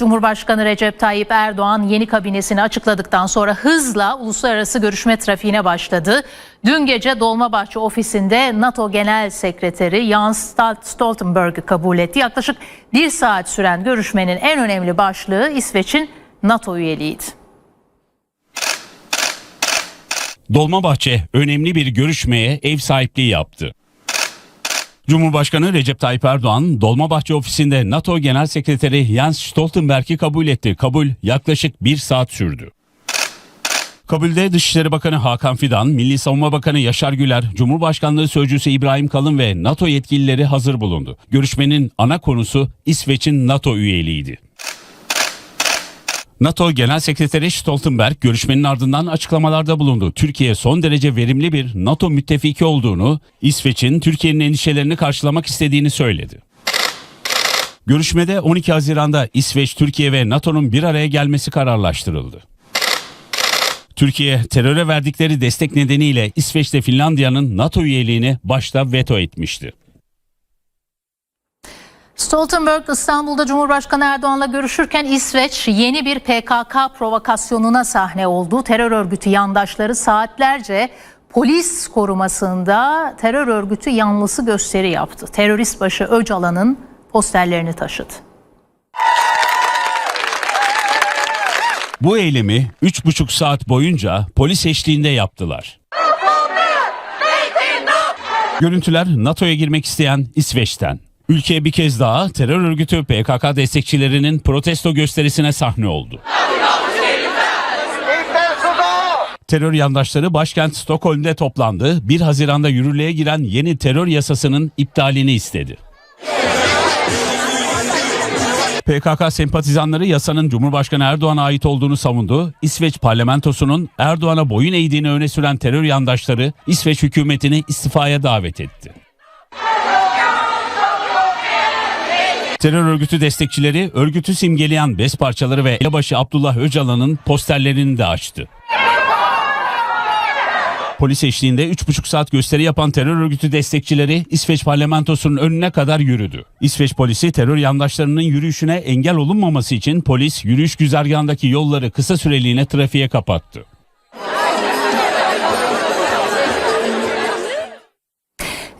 Cumhurbaşkanı Recep Tayyip Erdoğan yeni kabinesini açıkladıktan sonra hızla uluslararası görüşme trafiğine başladı. Dün gece Dolmabahçe ofisinde NATO Genel Sekreteri Jens Stoltenberg'ı kabul etti. Yaklaşık bir saat süren görüşmenin en önemli başlığı İsveç'in NATO üyeliğiydi. Dolmabahçe önemli bir görüşmeye ev sahipliği yaptı. Cumhurbaşkanı Recep Tayyip Erdoğan, Dolmabahçe ofisinde NATO Genel Sekreteri Jens Stoltenberg'i kabul etti. Kabul yaklaşık bir saat sürdü. Kabulde Dışişleri Bakanı Hakan Fidan, Milli Savunma Bakanı Yaşar Güler, Cumhurbaşkanlığı Sözcüsü İbrahim Kalın ve NATO yetkilileri hazır bulundu. Görüşmenin ana konusu İsveç'in NATO üyeliğiydi. NATO Genel Sekreteri Stoltenberg görüşmenin ardından açıklamalarda bulundu. Türkiye son derece verimli bir NATO müttefiki olduğunu, İsveç'in Türkiye'nin endişelerini karşılamak istediğini söyledi. Görüşmede 12 Haziran'da İsveç, Türkiye ve NATO'nun bir araya gelmesi kararlaştırıldı. Türkiye teröre verdikleri destek nedeniyle İsveç'te Finlandiya'nın NATO üyeliğini başta veto etmişti. Stoltenberg İstanbul'da Cumhurbaşkanı Erdoğan'la görüşürken İsveç yeni bir PKK provokasyonuna sahne oldu. Terör örgütü yandaşları saatlerce polis korumasında terör örgütü yanlısı gösteri yaptı. Terörist başı Öcalan'ın posterlerini taşıdı. Bu eylemi 3,5 saat boyunca polis eşliğinde yaptılar. Görüntüler NATO'ya girmek isteyen İsveç'ten. Ülke bir kez daha terör örgütü PKK destekçilerinin protesto gösterisine sahne oldu. Terör yandaşları başkent Stockholm'de toplandı. 1 Haziran'da yürürlüğe giren yeni terör yasasının iptalini istedi. PKK sempatizanları yasanın Cumhurbaşkanı Erdoğan'a ait olduğunu savundu. İsveç parlamentosunun Erdoğan'a boyun eğdiğini öne süren terör yandaşları İsveç hükümetini istifaya davet etti. Terör örgütü destekçileri örgütü simgeleyen bez parçaları ve elebaşı Abdullah Öcalan'ın posterlerini de açtı. Polis eşliğinde 3,5 saat gösteri yapan terör örgütü destekçileri İsveç parlamentosunun önüne kadar yürüdü. İsveç polisi terör yandaşlarının yürüyüşüne engel olunmaması için polis yürüyüş güzergahındaki yolları kısa süreliğine trafiğe kapattı.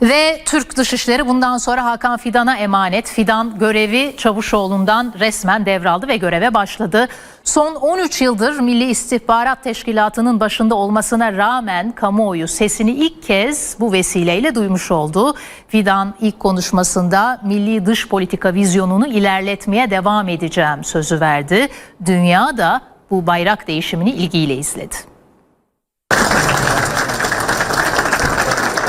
Ve Türk Dışişleri bundan sonra Hakan Fidan'a emanet. Fidan görevi Çavuşoğlu'ndan resmen devraldı ve göreve başladı. Son 13 yıldır Milli İstihbarat Teşkilatı'nın başında olmasına rağmen kamuoyu sesini ilk kez bu vesileyle duymuş oldu. Fidan ilk konuşmasında milli dış politika vizyonunu ilerletmeye devam edeceğim sözü verdi. Dünya da bu bayrak değişimini ilgiyle izledi.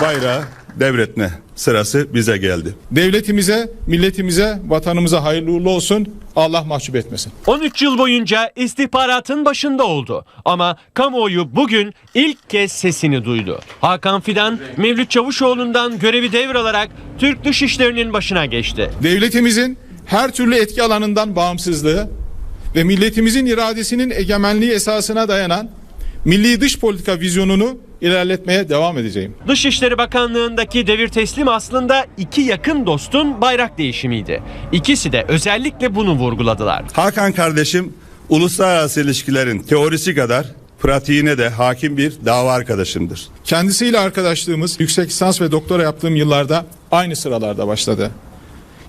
bayrağı devretme sırası bize geldi. Devletimize, milletimize, vatanımıza hayırlı uğurlu olsun. Allah mahcup etmesin. 13 yıl boyunca istihbaratın başında oldu. Ama kamuoyu bugün ilk kez sesini duydu. Hakan Fidan, Mevlüt Çavuşoğlu'ndan görevi devralarak Türk Dışişleri'nin başına geçti. Devletimizin her türlü etki alanından bağımsızlığı ve milletimizin iradesinin egemenliği esasına dayanan milli dış politika vizyonunu ilerletmeye devam edeceğim. Dışişleri Bakanlığı'ndaki devir teslim aslında iki yakın dostun bayrak değişimiydi. İkisi de özellikle bunu vurguladılar. Hakan kardeşim uluslararası ilişkilerin teorisi kadar pratiğine de hakim bir dava arkadaşımdır. Kendisiyle arkadaşlığımız yüksek lisans ve doktora yaptığım yıllarda aynı sıralarda başladı.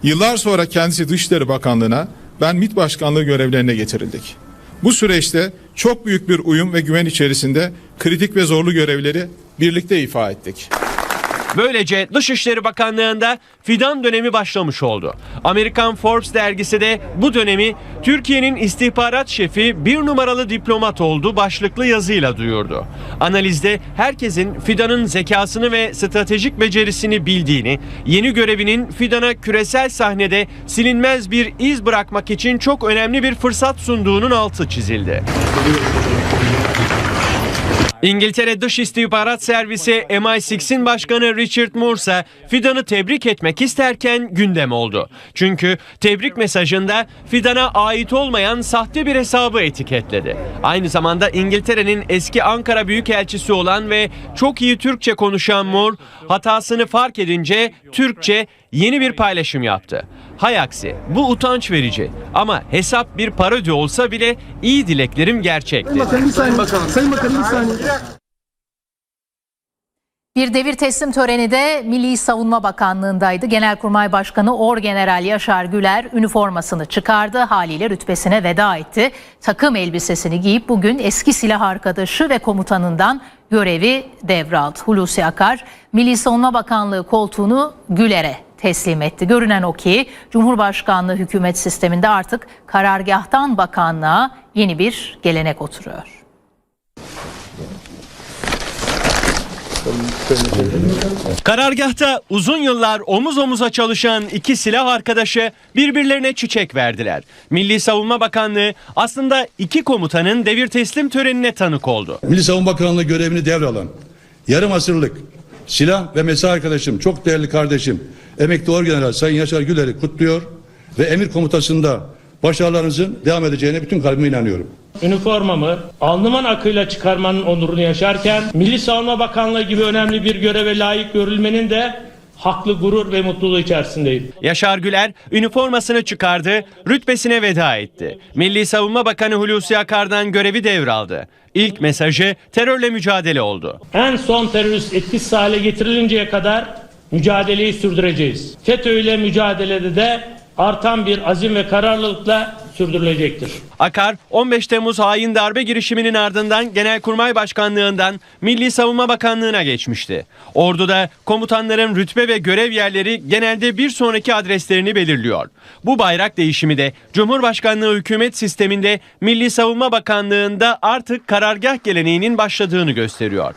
Yıllar sonra kendisi Dışişleri Bakanlığı'na ben MİT Başkanlığı görevlerine getirildik. Bu süreçte çok büyük bir uyum ve güven içerisinde kritik ve zorlu görevleri birlikte ifa ettik. Böylece Dışişleri Bakanlığı'nda fidan dönemi başlamış oldu. Amerikan Forbes dergisi de bu dönemi Türkiye'nin istihbarat şefi bir numaralı diplomat oldu başlıklı yazıyla duyurdu. Analizde herkesin fidanın zekasını ve stratejik becerisini bildiğini, yeni görevinin fidana küresel sahnede silinmez bir iz bırakmak için çok önemli bir fırsat sunduğunun altı çizildi. İngiltere Dış İstihbarat Servisi MI6'in başkanı Richard Moore Fidan'ı tebrik etmek isterken gündem oldu. Çünkü tebrik mesajında Fidan'a ait olmayan sahte bir hesabı etiketledi. Aynı zamanda İngiltere'nin eski Ankara Büyükelçisi olan ve çok iyi Türkçe konuşan Moore hatasını fark edince Türkçe yeni bir paylaşım yaptı. Hay aksi bu utanç verici ama hesap bir parodi olsa bile iyi dileklerim gerçekti. Bakanım bir saniye. Sayın Bakanım bir saniye. Bir devir teslim töreni de Milli Savunma Bakanlığı'ndaydı. Genelkurmay Başkanı Orgeneral Yaşar Güler üniformasını çıkardı. Haliyle rütbesine veda etti. Takım elbisesini giyip bugün eski silah arkadaşı ve komutanından görevi devraldı. Hulusi Akar, Milli Savunma Bakanlığı koltuğunu Güler'e teslim etti. Görünen o ki Cumhurbaşkanlığı hükümet sisteminde artık karargahtan bakanlığa yeni bir gelenek oturuyor. Karargahta uzun yıllar omuz omuza çalışan iki silah arkadaşı birbirlerine çiçek verdiler. Milli Savunma Bakanlığı aslında iki komutanın devir teslim törenine tanık oldu. Milli Savunma Bakanlığı görevini devralan yarım asırlık silah ve mesai arkadaşım, çok değerli kardeşim, emekli orgeneral Sayın Yaşar Güler'i kutluyor ve emir komutasında başarılarınızın devam edeceğine bütün kalbime inanıyorum. Üniformamı alnımın akıyla çıkarmanın onurunu yaşarken Milli Savunma Bakanlığı gibi önemli bir göreve layık görülmenin de haklı gurur ve mutluluğu içerisindeyim. Yaşar Güler üniformasını çıkardı, rütbesine veda etti. Milli Savunma Bakanı Hulusi Akar'dan görevi devraldı. İlk mesajı terörle mücadele oldu. En son terörist etkisiz hale getirilinceye kadar mücadeleyi sürdüreceğiz. FETÖ ile mücadelede de artan bir azim ve kararlılıkla sürdürülecektir. Akar 15 Temmuz hain darbe girişiminin ardından Genelkurmay Başkanlığından Milli Savunma Bakanlığı'na geçmişti. Orduda komutanların rütbe ve görev yerleri genelde bir sonraki adreslerini belirliyor. Bu bayrak değişimi de Cumhurbaşkanlığı hükümet sisteminde Milli Savunma Bakanlığı'nda artık karargah geleneğinin başladığını gösteriyor.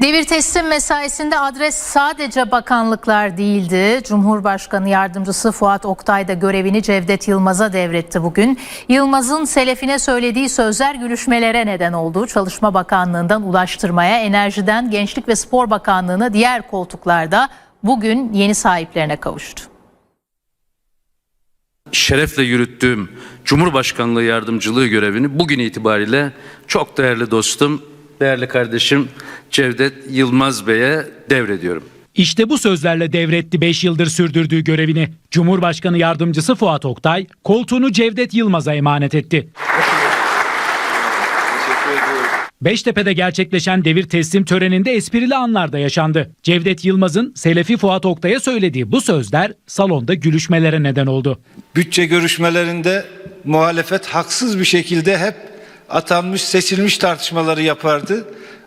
Devir teslim mesaisinde adres sadece bakanlıklar değildi. Cumhurbaşkanı yardımcısı Fuat Oktay da görevini Cevdet Yılmaz'a devretti bugün. Yılmaz'ın selefine söylediği sözler gülüşmelere neden oldu. Çalışma Bakanlığı'ndan Ulaştırmaya, Enerji'den Gençlik ve Spor Bakanlığı'na diğer koltuklarda bugün yeni sahiplerine kavuştu. şerefle yürüttüğüm Cumhurbaşkanlığı yardımcılığı görevini bugün itibariyle çok değerli dostum, değerli kardeşim Cevdet Yılmaz Bey'e devrediyorum. İşte bu sözlerle devretti 5 yıldır sürdürdüğü görevini. Cumhurbaşkanı yardımcısı Fuat Oktay koltuğunu Cevdet Yılmaz'a emanet etti. Beştepe'de gerçekleşen devir teslim töreninde esprili anlar da yaşandı. Cevdet Yılmaz'ın Selefi Fuat Oktay'a söylediği bu sözler salonda gülüşmelere neden oldu. bütçe görüşmelerinde muhalefet haksız bir şekilde hep atanmış seçilmiş tartışmaları yapardı.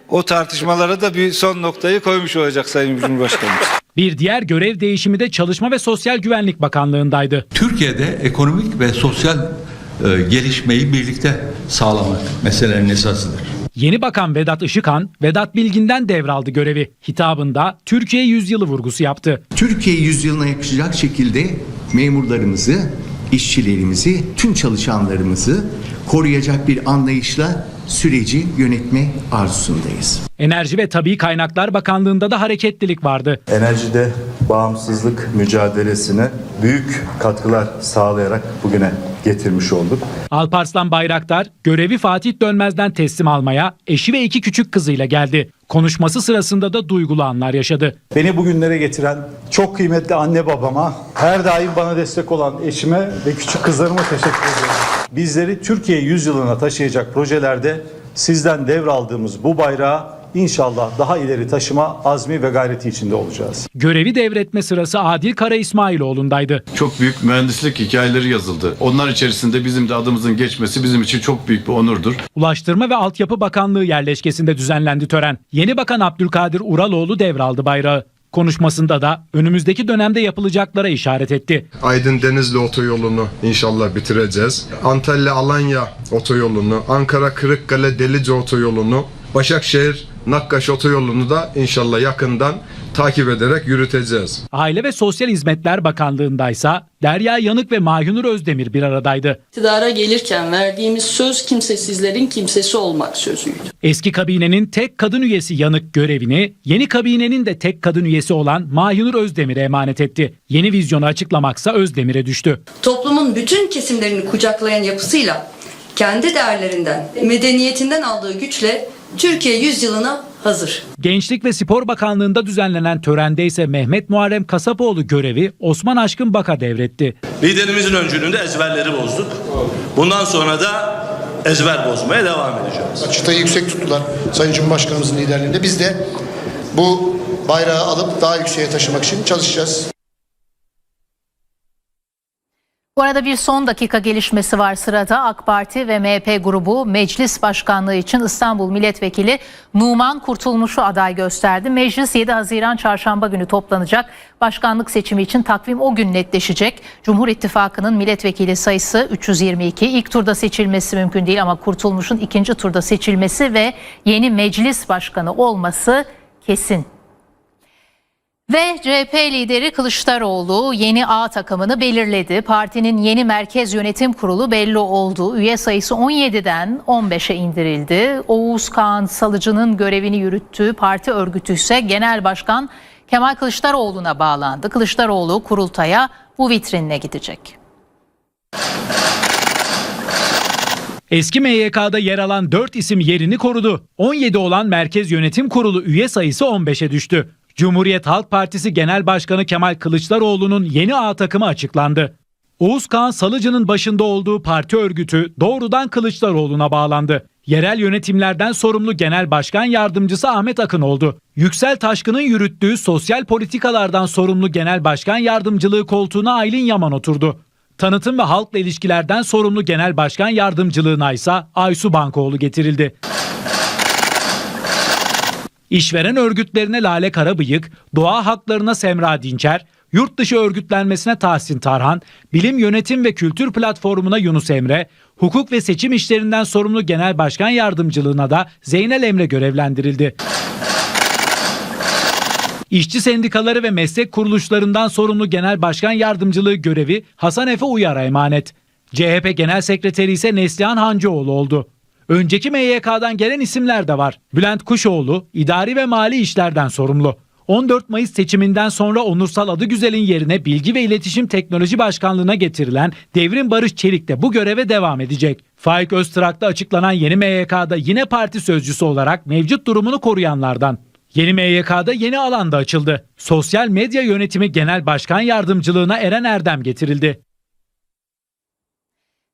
O tartışmalara da bir son noktayı koymuş olacak Sayın Cumhurbaşkanımız. Bir diğer görev değişimi de Çalışma ve Sosyal Güvenlik Bakanlığı'ndaydı. Türkiye'de ekonomik ve sosyal e, gelişmeyi birlikte sağlamak meselenin esasıdır. Yeni Bakan Vedat Işıkhan, Vedat Bilgin'den devraldı görevi. Hitabında Türkiye yüzyılı vurgusu yaptı. Türkiye yüzyılına yakışacak şekilde memurlarımızı, işçilerimizi, tüm çalışanlarımızı koruyacak bir anlayışla süreci yönetme arzusundayız. Enerji ve Tabii Kaynaklar Bakanlığı'nda da hareketlilik vardı. Enerjide bağımsızlık mücadelesine büyük katkılar sağlayarak bugüne getirmiş olduk. Alparslan Bayraktar görevi Fatih Dönmez'den teslim almaya eşi ve iki küçük kızıyla geldi. Konuşması sırasında da duygulu anlar yaşadı. Beni bugünlere getiren çok kıymetli anne babama, her daim bana destek olan eşime ve küçük kızlarıma teşekkür ediyorum. Bizleri Türkiye yüzyılına taşıyacak projelerde sizden devraldığımız bu bayrağı inşallah daha ileri taşıma azmi ve gayreti içinde olacağız. Görevi devretme sırası Adil Kara İsmailoğlu'ndaydı. Çok büyük mühendislik hikayeleri yazıldı. Onlar içerisinde bizim de adımızın geçmesi bizim için çok büyük bir onurdur. Ulaştırma ve Altyapı Bakanlığı yerleşkesinde düzenlendi tören. Yeni Bakan Abdülkadir Uraloğlu devraldı bayrağı. Konuşmasında da önümüzdeki dönemde yapılacaklara işaret etti. Aydın Denizli otoyolunu inşallah bitireceğiz. Antalya Alanya otoyolunu, Ankara Kırıkkale Delice otoyolunu, Başakşehir Nakkaş otoyolunu da inşallah yakından takip ederek yürüteceğiz. Aile ve Sosyal Hizmetler Bakanlığı'ndaysa Derya Yanık ve Mahinur Özdemir bir aradaydı. İktidara gelirken verdiğimiz söz kimsesizlerin kimsesi olmak sözüydü. Eski kabinenin tek kadın üyesi Yanık görevini yeni kabinenin de tek kadın üyesi olan Mahinur Özdemir'e emanet etti. Yeni vizyonu açıklamaksa Özdemir'e düştü. Toplumun bütün kesimlerini kucaklayan yapısıyla kendi değerlerinden, medeniyetinden aldığı güçle Türkiye yüzyılına hazır. Gençlik ve Spor Bakanlığı'nda düzenlenen törende ise Mehmet Muharrem Kasapoğlu görevi Osman Aşkın Bak'a devretti. Liderimizin öncülüğünde ezberleri bozduk. Bundan sonra da ezber bozmaya devam edeceğiz. Çıtayı yüksek tuttular Sayın Cumhurbaşkanımızın liderliğinde. Biz de bu bayrağı alıp daha yükseğe taşımak için çalışacağız. Bu arada bir son dakika gelişmesi var sırada. AK Parti ve MHP grubu meclis başkanlığı için İstanbul Milletvekili Numan Kurtulmuş'u aday gösterdi. Meclis 7 Haziran çarşamba günü toplanacak. Başkanlık seçimi için takvim o gün netleşecek. Cumhur İttifakı'nın milletvekili sayısı 322. İlk turda seçilmesi mümkün değil ama Kurtulmuş'un ikinci turda seçilmesi ve yeni meclis başkanı olması kesin. Ve CHP lideri Kılıçdaroğlu yeni A takımını belirledi. Partinin yeni merkez yönetim kurulu belli oldu. Üye sayısı 17'den 15'e indirildi. Oğuz Kağan Salıcı'nın görevini yürüttüğü parti örgütü ise Genel Başkan Kemal Kılıçdaroğlu'na bağlandı. Kılıçdaroğlu kurultaya bu vitrinle gidecek. Eski MYK'da yer alan 4 isim yerini korudu. 17 olan Merkez Yönetim Kurulu üye sayısı 15'e düştü. Cumhuriyet Halk Partisi Genel Başkanı Kemal Kılıçdaroğlu'nun yeni A takımı açıklandı. Oğuz Kağan Salıcı'nın başında olduğu parti örgütü doğrudan Kılıçdaroğlu'na bağlandı. Yerel yönetimlerden sorumlu Genel Başkan Yardımcısı Ahmet Akın oldu. Yüksel Taşkın'ın yürüttüğü sosyal politikalardan sorumlu Genel Başkan Yardımcılığı koltuğuna Aylin Yaman oturdu. Tanıtım ve halkla ilişkilerden sorumlu Genel Başkan Yardımcılığına ise Aysu Bankoğlu getirildi. İşveren örgütlerine Lale Karabıyık, doğa haklarına Semra Dinçer, yurt dışı örgütlenmesine Tahsin Tarhan, bilim yönetim ve kültür platformuna Yunus Emre, hukuk ve seçim işlerinden sorumlu Genel Başkan Yardımcılığına da Zeynel Emre görevlendirildi. İşçi sendikaları ve meslek kuruluşlarından sorumlu Genel Başkan Yardımcılığı görevi Hasan Efe Uyar'a emanet. CHP Genel Sekreteri ise Neslihan Hancıoğlu oldu. Önceki MYK'dan gelen isimler de var. Bülent Kuşoğlu, idari ve mali işlerden sorumlu. 14 Mayıs seçiminden sonra Onursal Adıgüzel'in yerine Bilgi ve İletişim Teknoloji Başkanlığı'na getirilen Devrim Barış Çelik de bu göreve devam edecek. Faik Öztrak'ta açıklanan yeni MYK'da yine parti sözcüsü olarak mevcut durumunu koruyanlardan. Yeni MYK'da yeni alanda açıldı. Sosyal Medya Yönetimi Genel Başkan Yardımcılığına Eren Erdem getirildi.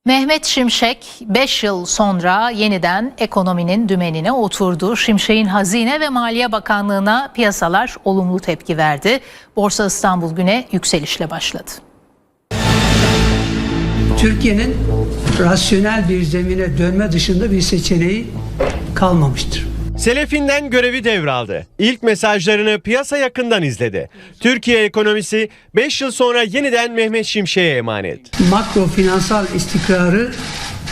Mehmet Şimşek 5 yıl sonra yeniden ekonominin dümenine oturdu. Şimşek'in Hazine ve Maliye Bakanlığı'na piyasalar olumlu tepki verdi. Borsa İstanbul güne yükselişle başladı. Türkiye'nin rasyonel bir zemine dönme dışında bir seçeneği kalmamıştır. Selefinden görevi devraldı. İlk mesajlarını piyasa yakından izledi. Türkiye ekonomisi 5 yıl sonra yeniden Mehmet Şimşek'e emanet. Makro finansal istikrarı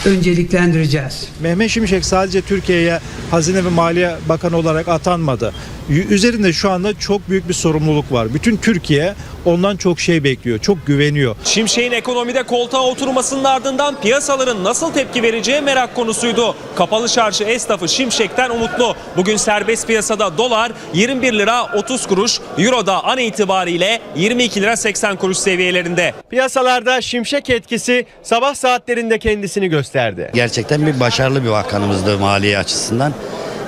önceliklendireceğiz. Mehmet Şimşek sadece Türkiye'ye Hazine ve Maliye Bakanı olarak atanmadı. Üzerinde şu anda çok büyük bir sorumluluk var. Bütün Türkiye ondan çok şey bekliyor, çok güveniyor. Şimşek'in ekonomide koltuğa oturmasının ardından piyasaların nasıl tepki vereceği merak konusuydu. Kapalı çarşı esnafı Şimşek'ten umutlu. Bugün serbest piyasada dolar 21 lira 30 kuruş, euro da an itibariyle 22 lira 80 kuruş seviyelerinde. Piyasalarda Şimşek etkisi sabah saatlerinde kendisini gösterdi. Gerçekten bir başarılı bir bakanımızdı maliye açısından.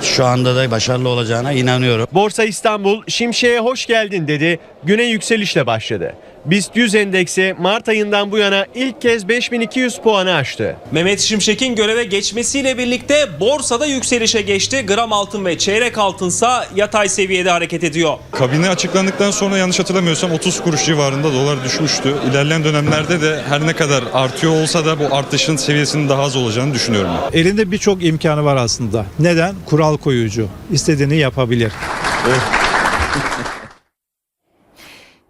Şu anda da başarılı olacağına inanıyorum. Borsa İstanbul Şimşek'e hoş geldin dedi. Güne yükselişle başladı. BIST 100 endeksi Mart ayından bu yana ilk kez 5200 puanı aştı. Mehmet Şimşek'in göreve geçmesiyle birlikte borsada yükselişe geçti. Gram altın ve çeyrek altınsa yatay seviyede hareket ediyor. Kabine açıklandıktan sonra yanlış hatırlamıyorsam 30 kuruş civarında dolar düşmüştü. İlerleyen dönemlerde de her ne kadar artıyor olsa da bu artışın seviyesinin daha az olacağını düşünüyorum. ben. Elinde birçok imkanı var aslında. Neden? Kural koyucu. İstediğini yapabilir.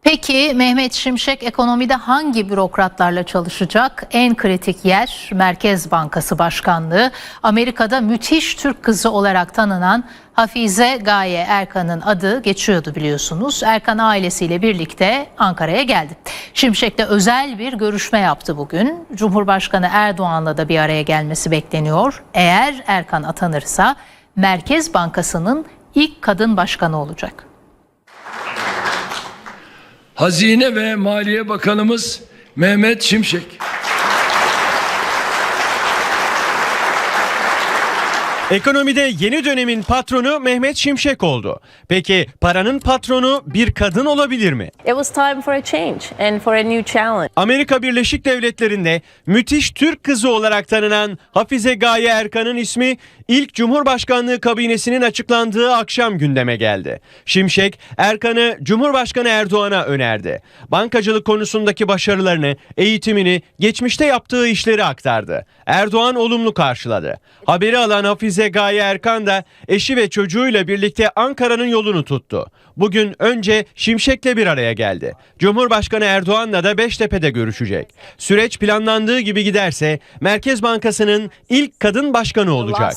Peki Mehmet Şimşek ekonomide hangi bürokratlarla çalışacak? En kritik yer Merkez Bankası Başkanlığı. Amerika'da müthiş Türk kızı olarak tanınan Hafize Gaye Erkan'ın adı geçiyordu biliyorsunuz. Erkan ailesiyle birlikte Ankara'ya geldi. Şimşek de özel bir görüşme yaptı bugün. Cumhurbaşkanı Erdoğan'la da bir araya gelmesi bekleniyor. Eğer Erkan atanırsa Merkez Bankası'nın ilk kadın başkanı olacak. Hazine ve Maliye Bakanımız Mehmet Şimşek. Ekonomide yeni dönemin patronu Mehmet Şimşek oldu. Peki paranın patronu bir kadın olabilir mi? It was time for a change and for a new challenge. Amerika Birleşik Devletleri'nde müthiş Türk kızı olarak tanınan Hafize Gaye Erkan'ın ismi ilk Cumhurbaşkanlığı kabinesinin açıklandığı akşam gündeme geldi. Şimşek Erkan'ı Cumhurbaşkanı Erdoğan'a önerdi. Bankacılık konusundaki başarılarını, eğitimini, geçmişte yaptığı işleri aktardı. Erdoğan olumlu karşıladı. Haberi alan Hafize Gaye Erkan da eşi ve çocuğuyla birlikte Ankara'nın yolunu tuttu. Bugün önce Şimşek'le bir araya geldi. Cumhurbaşkanı Erdoğan'la da Beştepe'de görüşecek. Süreç planlandığı gibi giderse Merkez Bankası'nın ilk kadın başkanı olacak.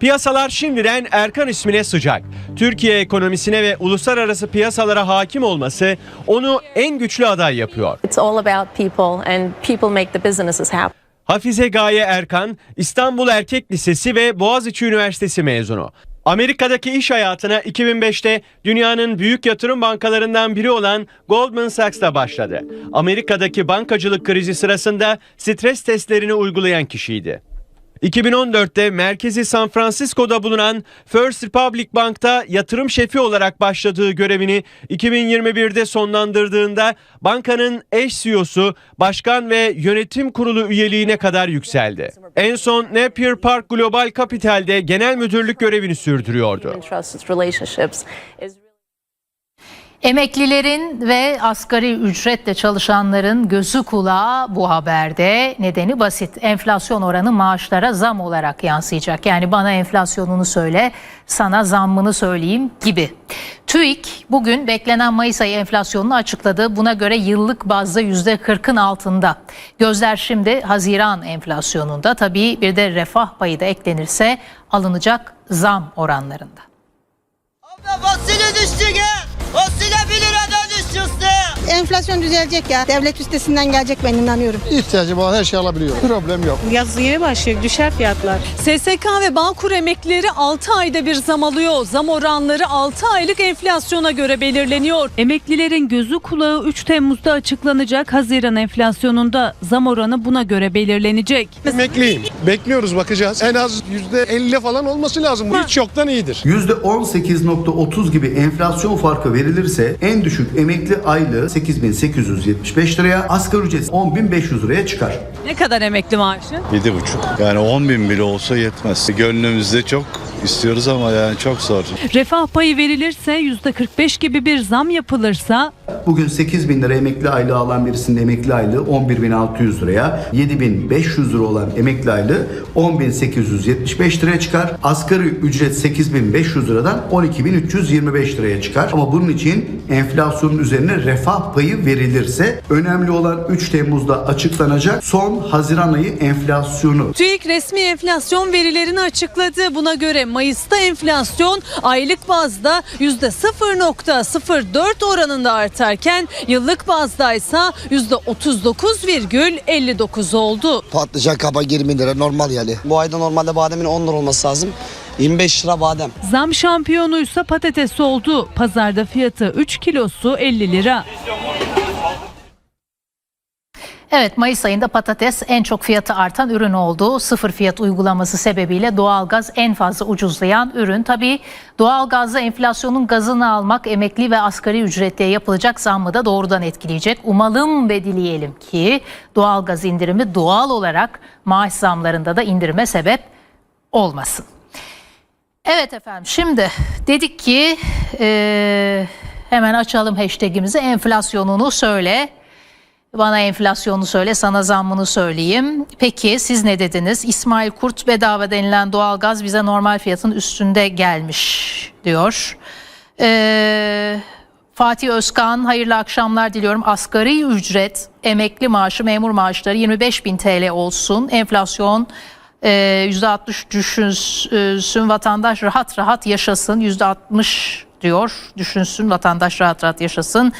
Piyasalar şimdiden Erkan ismine sıcak. Türkiye ekonomisine ve uluslararası piyasalara hakim olması onu en güçlü aday yapıyor. It's all about people and people make the businesses happen. Hafize Gaye Erkan, İstanbul Erkek Lisesi ve Boğaziçi Üniversitesi mezunu. Amerika'daki iş hayatına 2005'te dünyanın büyük yatırım bankalarından biri olan Goldman Sachs'ta başladı. Amerika'daki bankacılık krizi sırasında stres testlerini uygulayan kişiydi. 2014'te merkezi San Francisco'da bulunan First Republic Bank'ta yatırım şefi olarak başladığı görevini 2021'de sonlandırdığında bankanın eş CEO'su, başkan ve yönetim kurulu üyeliğine kadar yükseldi. En son Napier Park Global Capital'de genel müdürlük görevini sürdürüyordu. Emeklilerin ve asgari ücretle çalışanların gözü kulağı bu haberde. Nedeni basit. Enflasyon oranı maaşlara zam olarak yansıyacak. Yani bana enflasyonunu söyle, sana zammını söyleyeyim gibi. TÜİK bugün beklenen Mayıs ayı enflasyonunu açıkladı. Buna göre yıllık bazda %40'ın altında. Gözler şimdi Haziran enflasyonunda. Tabii bir de refah payı da eklenirse alınacak zam oranlarında. Fasulye düştü gel. Fasulye 1 liradan düştü. Enflasyon düzelecek ya. Devlet üstesinden gelecek ben inanıyorum. İhtiyacı olan her şeyi alabiliyor. Problem yok. Yaz yeni başlıyor. Düşer fiyatlar. SSK ve Bağkur emeklileri 6 ayda bir zam alıyor. Zam oranları 6 aylık enflasyona göre belirleniyor. Emeklilerin gözü kulağı 3 Temmuz'da açıklanacak. Haziran enflasyonunda zam oranı buna göre belirlenecek. Emekliyim. Bekliyoruz bakacağız. En az %50 falan olması lazım. Bu hiç yoktan iyidir. %18.30 gibi enflasyon farkı verilirse en düşük emekli aylığı 8875 liraya, asgari ücret 10500 liraya çıkar. Ne kadar emekli maaşı? 7,5. Yani 10 bin bile olsa yetmez. Gönlümüzde çok istiyoruz ama yani çok zor. Refah payı verilirse %45 gibi bir zam yapılırsa Bugün 8 bin lira emekli aylığı alan birisinin emekli aylığı 11.600 liraya, 7.500 lira olan emekli aylığı 10.875 liraya çıkar. Asgari ücret 8.500 liradan 12.325 liraya çıkar. Ama bunun için enflasyonun üzerine refah payı verilirse önemli olan 3 Temmuz'da açıklanacak son Haziran ayı enflasyonu. TÜİK resmi enflasyon verilerini açıkladı. Buna göre Mayıs'ta enflasyon aylık bazda %0.04 oranında artarken yıllık bazda ise %39,59 oldu. Patlıcan kaba 20 lira normal yani. Bu ayda normalde bademin 10 lira olması lazım. 25 lira badem. Zam şampiyonuysa patates oldu. Pazarda fiyatı 3 kilosu 50 lira. Evet Mayıs ayında patates en çok fiyatı artan ürün oldu. Sıfır fiyat uygulaması sebebiyle doğalgaz en fazla ucuzlayan ürün. Tabii doğalgazda enflasyonun gazını almak emekli ve asgari ücretliye yapılacak zammı da doğrudan etkileyecek. Umalım ve dileyelim ki doğalgaz indirimi doğal olarak maaş zamlarında da indirime sebep olmasın. Evet efendim şimdi dedik ki eee, hemen açalım hashtagimizi enflasyonunu söyle. Bana enflasyonu söyle, sana zammını söyleyeyim. Peki siz ne dediniz? İsmail Kurt bedava denilen doğalgaz bize normal fiyatın üstünde gelmiş diyor. Ee, Fatih Özkan hayırlı akşamlar diliyorum. Asgari ücret, emekli maaşı, memur maaşları 25 bin TL olsun. Enflasyon e, %60 düşünsün vatandaş rahat rahat yaşasın. %60 diyor düşünsün vatandaş rahat rahat yaşasın.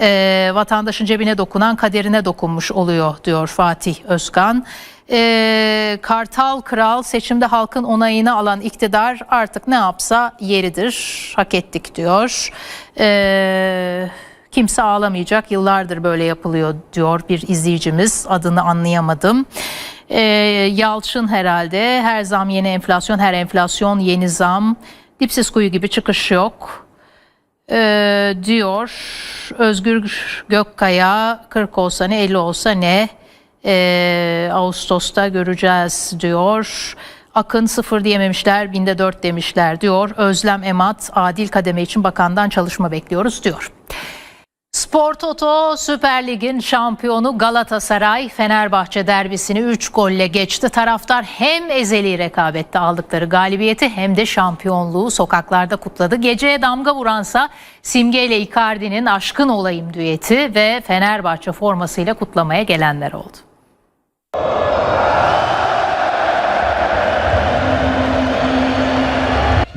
E, vatandaşın cebine dokunan kaderine dokunmuş oluyor diyor Fatih Özkan. E, Kartal Kral seçimde halkın onayını alan iktidar artık ne yapsa yeridir. Hak ettik diyor. E, kimse ağlamayacak yıllardır böyle yapılıyor diyor bir izleyicimiz adını anlayamadım. Ee, Yalçın herhalde her zam yeni enflasyon, her enflasyon yeni zam. Dipsiz kuyu gibi çıkış yok. Ee, diyor Özgür Gökkaya 40 olsa ne 50 olsa ne Ee, Ağustos'ta göreceğiz diyor. Akın sıfır diyememişler binde dört demişler diyor. Özlem Emat adil kademe için bakandan çalışma bekliyoruz diyor. Spor Toto Süper Lig'in şampiyonu Galatasaray Fenerbahçe derbisini 3 golle geçti. Taraftar hem ezeli rekabette aldıkları galibiyeti hem de şampiyonluğu sokaklarda kutladı. Geceye damga vuransa Simge ile Icardi'nin Aşkın Olayım düeti ve Fenerbahçe formasıyla kutlamaya gelenler oldu.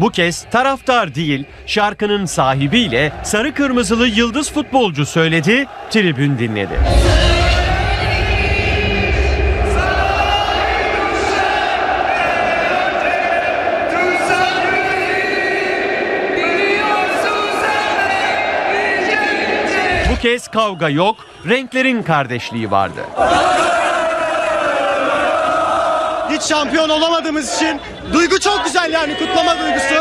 Bu kez taraftar değil, şarkının sahibiyle sarı kırmızılı yıldız futbolcu söyledi, tribün dinledi. Bu kez kavga yok, renklerin kardeşliği vardı. Hiç şampiyon olamadığımız için duygu çok güzel yani kutlama duygusu.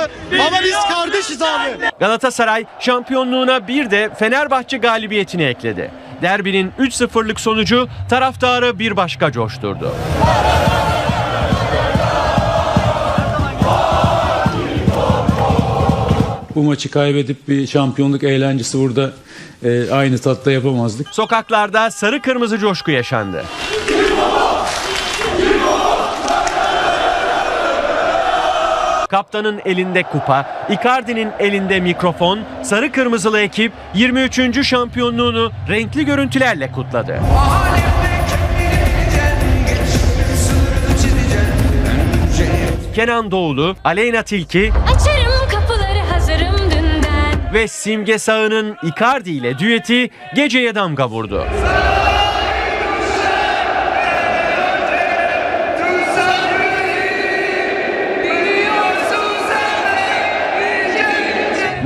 Ama biz kardeşiz abi. Galatasaray şampiyonluğuna bir de Fenerbahçe galibiyetini ekledi. Derbinin 3-0'lık sonucu taraftarı bir başka coşturdu. Bu maçı kaybedip bir şampiyonluk eğlencesi burada e, aynı tatta yapamazdık. Sokaklarda sarı kırmızı coşku yaşandı. Kaptanın elinde kupa, Icardi'nin elinde mikrofon, sarı kırmızılı ekip 23. şampiyonluğunu renkli görüntülerle kutladı. Kenan Doğulu, Aleyna Tilki Açarım kapıları hazırım dünden. ve Simge Sağ'ın Icardi ile düeti geceye damga vurdu.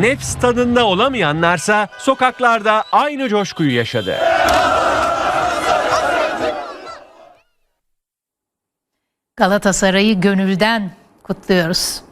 Nefs tadında olamayanlarsa sokaklarda aynı coşkuyu yaşadı. Galatasaray'ı gönülden kutluyoruz.